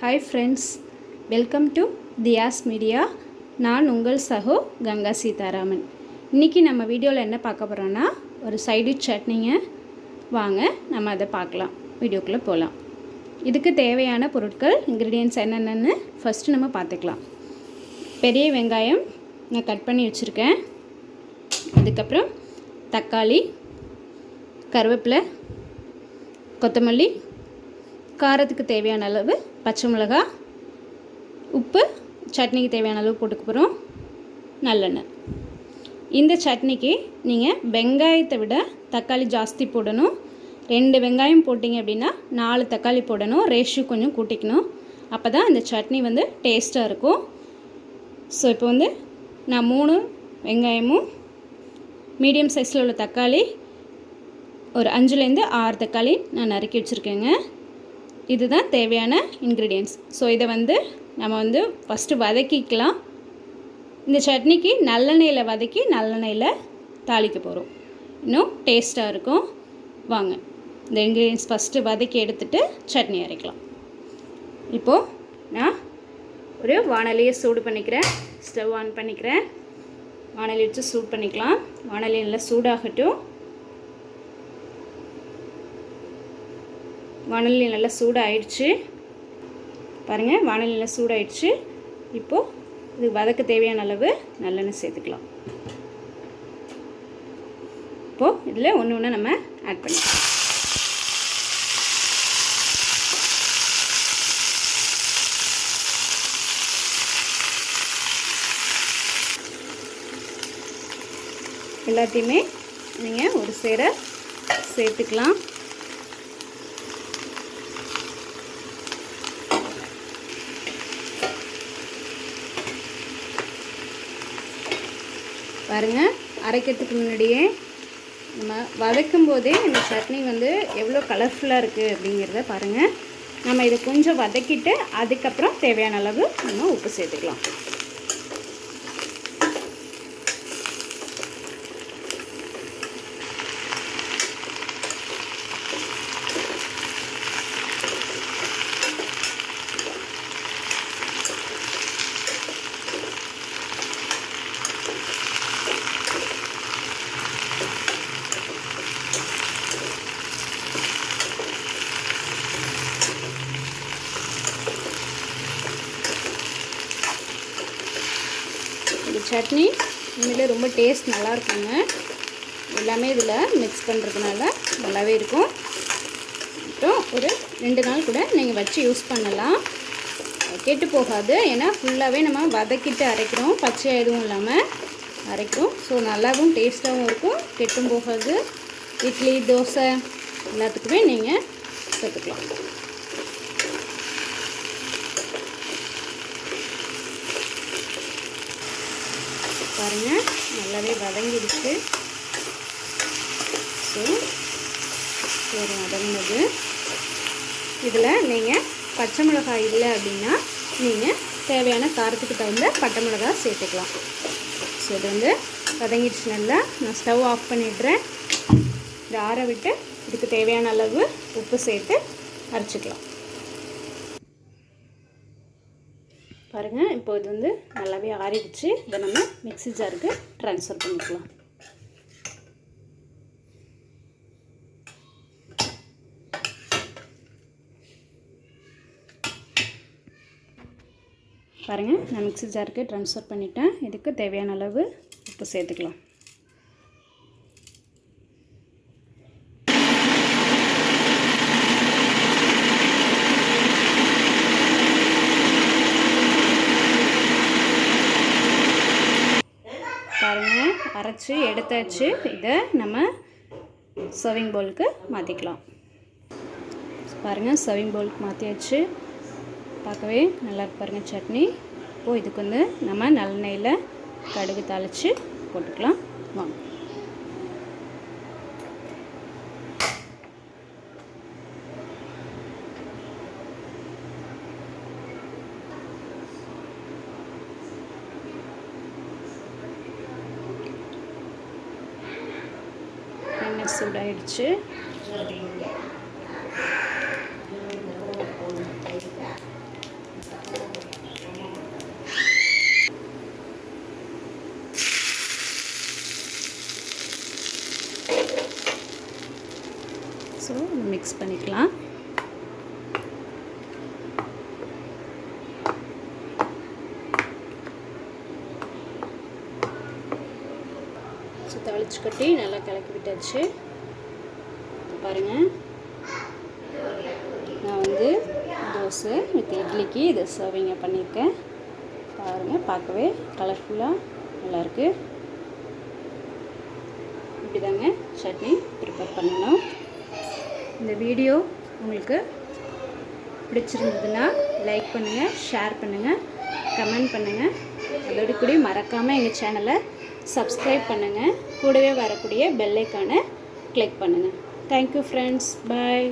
Hi friends welcome to தியாஸ் media நான் உங்கள் சகோ கங்கா சீதாராமன். இன்றைக்கி நம்ம வீடியோவில் என்ன பார்க்க போகிறோன்னா ஒரு சைடு சட்னிங்க வாங்க நம்ம அதை பார்க்கலாம். வீடியோக்குள்ளே போகலாம் இதுக்கு தேவையான பொருட்கள் இன்க்ரீடியன்ஸ் என்னென்னு ஃபஸ்ட்டு நம்ம பார்த்துக்கலாம். பெரிய வெங்காயம் நான் கட் பண்ணி வச்சுருக்கேன். அதுக்கப்புறம் தக்காளி கருவேப்பிலை கொத்தமல்லி காரத்துக்கு தேவையான அளவு பச்சை மிளகா உப்பு சட்னிக்கு தேவையான அளவு போட்டுக்க போகிறோம் நல்லெண்ணெய். இந்த சட்னிக்கு நீங்கள் வெங்காயத்தை விட தக்காளி ஜாஸ்தி போடணும். ரெண்டு வெங்காயம் போட்டிங்க அப்படின்னா நாலு தக்காளி போடணும். ரேஷியோ கொஞ்சம் கூட்டிக்கணும். அப்போ தான் இந்த சட்னி வந்து டேஸ்ட்டாக இருக்கும். ஸோ இப்போ வந்து நான் மூணு வெங்காயமும் மீடியம் சைஸில் உள்ள தக்காளி ஒரு அஞ்சுலேருந்து ஆறு தக்காளி நான் நறுக்கி வச்சுருக்கேங்க. இதுதான் தேவையான இன்க்ரீடியன்ட்ஸ் ஸோ இதை வந்து நம்ம வந்து ஃபஸ்ட்டு வதக்கிக்கலாம். இந்த சட்னிக்கு நல்லெண்ணெயில் வதக்கி நல்லெண்ணெயில் தாளிக்க போகிறோம் இன்னும் டேஸ்ட்டாக இருக்கும். வாங்க இந்த இன்க்ரீடியன்ஸ் ஃபஸ்ட்டு வதக்கி எடுத்துகிட்டு சட்னி அரைக்கலாம். இப்போது நான் ஒரு வானலியை சூடு பண்ணிக்கிறேன். ஸ்டவ் ஆன் பண்ணிக்கிறேன். வானலி வச்சு சூட் பண்ணிக்கலாம். வானலி நல்லா சூடாகட்டும். வானொலி நல்லா சூடாகிடுச்சு பாருங்கள் வானொலி நல்லா சூடாயிடுச்சு. இப்போது இது வதக்க தேவையான அளவு நல்லெண்ணெய் சேர்த்துக்கலாம். இப்போது இதில் ஒன்று ஒன்று நம்ம ஆட் பண்ணிக்கலாம். எல்லாத்தையுமே நீங்கள் ஒரு சேர சேர்த்துக்கலாம். பாருங்கள் அரைக்கிறதுக்கு முன்னாடியே நம்ம வதக்கும் போதே இந்த சட்னி வந்து எவ்வளோ கலர்ஃபுல்லாக இருக்குது அப்படிங்கிறத பாருங்கள் நம்ம இதை கொஞ்சம் வதக்கிட்டு அதுக்கப்புறம் தேவையான அளவு நம்ம உப்பு சேர்த்துக்கலாம். சட்னி. உண்மையிலே ரொம்ப டேஸ்ட் நல்லாயிருக்குங்க. எல்லாமே இதில் மிக்ஸ் பண்ணுறதுனால நல்லாவே இருக்கும். அப்புறம் ஒரு ரெண்டு நாள் கூட நீங்கள் வச்சு யூஸ் பண்ணலாம். கெட்டு போகாது. ஏன்னா ஃபுல்லாகவே நம்ம வதக்கிட்டு அரைக்கிறோம். பச்சையாக எதுவும் இல்லாமல் அரைக்கும் ஸோ நல்லாவும் டேஸ்ட்டாகவும் இருக்கும். கெட்டும் போகாது. இட்லி தோசை எல்லாத்துக்குமே நீங்கள் கற்றுக்கலாம். பாருங்கள் நல்லாவே வதங்கிடுச்சு. ஸோ ஒரு வதங்கினது. இதில் நீங்கள் பச்சை மிளகாய் இல்லை அப்படின்னா நீங்கள் தேவையான காரத்துக்கு தகுந்த பட்டை மிளகாய் சேர்த்துக்கலாம். ஸோ இது வந்து வதங்கிடுச்சு நல்லா. நான் ஸ்டவ் ஆஃப் பண்ணிடுறேன். இதை ஆற விட்டு இதுக்கு தேவையான அளவு உப்பு சேர்த்து அரைச்சிக்கலாம். பாருங்கள் இப்போ இது வந்து நல்லாவே ஆறிடுச்சு. இதை நம்ம மிக்ஸி ஜாருக்கு ட்ரான்ஸ்ஃபர் பண்ணிக்கலாம். பாருங்கள் நான் மிக்ஸி ஜாருக்கு ட்ரான்ஸ்ஃபர் பண்ணிட்டேன். இதுக்கு தேவையான அளவு உப்பு சேர்த்துக்கலாம் பாருங்கள் அரைச்சி எடுத்தாச்சு இதை நம்ம சர்விங் பவுலுக்கு மாற்றிக்கலாம் பாருங்கள் சர்விங் பவுலுக்கு மாற்றியாச்சு பார்க்கவே நல்லா இருக்கு பாருங்கள் சட்னி. இப்போது இதுக்கு வந்து நம்ம நல்லெண்ணெயில் கடுகு தாளித்து போட்டுக்கலாம். வாங்க. சூடாயிடுச்சு ஸோ மிக்ஸ் பண்ணிக்கலாம். ஸோ கட்டி நல்லா கிளக்கி விட்டாச்சு பாருங்கள் நான் வந்து தோசை வித் இட்லிக்கு இதை சர்விங்க பண்ணியிருக்கேன். பாருங்கள் பார்க்கவே கலர்ஃபுல்லாக நல்லாயிருக்கு இப்படி தாங்க சட்னி ப்ரிப்பேர் பண்ணணும். இந்த வீடியோ உங்களுக்கு பிடிச்சிருந்ததுன்னா லைக் பண்ணுங்கள் ஷேர் பண்ணுங்கள் கமெண்ட் பண்ணுங்கள் அதோடு கூட மறக்காமல் எங்கள் சேனலை சப்ஸ்கிரைப் பண்ணுங்கள் கூடவே வரக்கூடிய பெல்லைக்கான கிளிக் பண்ணுங்கள் தேங்க்யூ ஃப்ரெண்ட்ஸ் பாய்